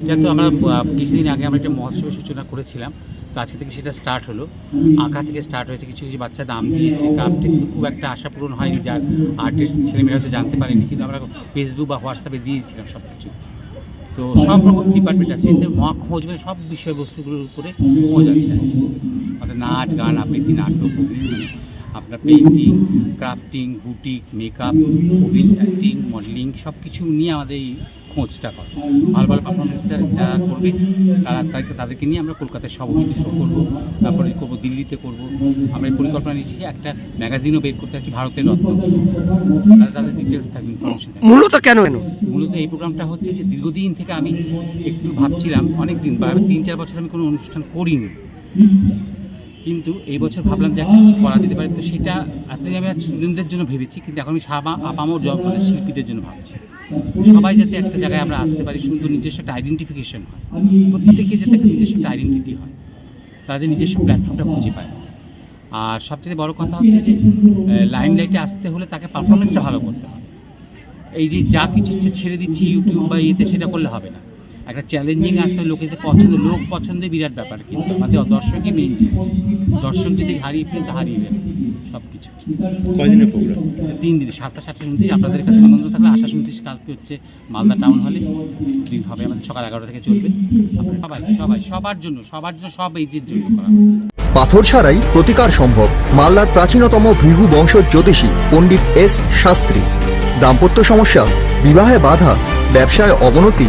এটা তো আমরা কিছুদিন আগে আমরা একটা মহোৎসবের সূচনা করেছিলাম। তো আজকে থেকে সেটা স্টার্ট হলো। আঁকা থেকে স্টার্ট হয়েছে, কিছু কিছু বাচ্চা নাম দিয়েছে। ক্রাফটে কিন্তু খুব একটা আশা পূরণ হয়নি, যার আর্টিস্ট ছেলেমেয়েরা তো জানতে পারেনি, কিন্তু আমরা ফেসবুক বা হোয়াটসঅ্যাপে দিয়েছিলাম সব কিছু তো সব রকম ডিপার্টমেন্ট আছে, এতে মহা খোঁজ মানে সব বিষয়বস্তুগুলোর উপরে খোঁজ আছে। অর্থাৎ নাচ, গান, আবৃত্তি, নাটক আপনার পেইন্টিং ক্রাফটিং বুটিক মেকআপ অভিন অ্যাক্টিং মডেলিং সব কিছু নিয়ে আমাদের এই খোঁজটা করে। ভালো ভালো পারফরমেন্স যারা করবে তারা তাদেরকে তাদেরকে নিয়ে আমরা কলকাতায় সভাপতি শো করব তারপরে করব দিল্লিতে করব। আমরা এই পরিকল্পনা নিয়েছি একটা ম্যাগাজিনও বের করতে যাচ্ছি ভারতের রত্ন। তাদের তাদের ডিটেলস থাকবে ইনফরমেশন থাকবে। মূলত কেন কেন মূলত এই প্রোগ্রামটা হচ্ছে যে দীর্ঘদিন থেকে আমি একটু ভাবছিলাম অনেক দিন বা তিন চার বছর আমি কোনো অনুষ্ঠান করিনি। কিন্তু এই বছর ভাবলাম যে একটা কিছু করা যেতে পারে। তো সেটা এতদিন আমি স্টুডেন্টদের জন্য ভেবেছি কিন্তু এখন আমি সাবা আপামর জব মানে শিল্পীদের জন্য ভাবছি। সবাই যাতে একটা জায়গায় আমরা আসতে পারি সুন্দর নিজস্ব একটা আইডেন্টিফিকেশন হয়। প্রত্যেকে যাতে একটা নিজস্ব একটা আইডেন্টিটি হয় তাদের নিজস্ব প্ল্যাটফর্মটা খুঁজে পায়। আর সবচেয়ে বড় কথা হচ্ছে যে লাইন লাইটে আসতে হলে তাকে পারফরমেন্সটা ভালো করতে হবে। এই যে যা কিছু ছেড়ে দিচ্ছি ইউটিউব বা ইয়েতে সেটা করলে হবে না। একটা চ্যালেঞ্জিং আসতে হবে লোকেদের পছন্দ লোক পছন্দের বিরাট ব্যাপার কিন্তু আমাদের দর্শকই মেইন জিনিস। দর্শক যদি হারিয়ে ফেলে তো হারিয়ে ফেলে সব কিছু কয়দিনের প্রোগ্রাম তিন দিন সাতাশ আঠাশ উনত্রিশ। আপনাদের কাছে আনন্দ থাকলে আঠাশ উনত্রিশ কালকে হচ্ছে মালদা টাউন হলে দিন হবে আমাদের সকাল এগারোটা থেকে চলবে। সবাই সবাই সবার জন্য সবার জন্য সব এইজের জন্য করা হয়েছে। পাথর ছাড়াই প্রতিকার সম্ভব মালদার প্রাচীনতম ভৃহু বংশ জ্যোতিষী পণ্ডিত এস শাস্ত্রী। দাম্পত্য সমস্যা বিবাহে বাধা ব্যবসায় অবনতি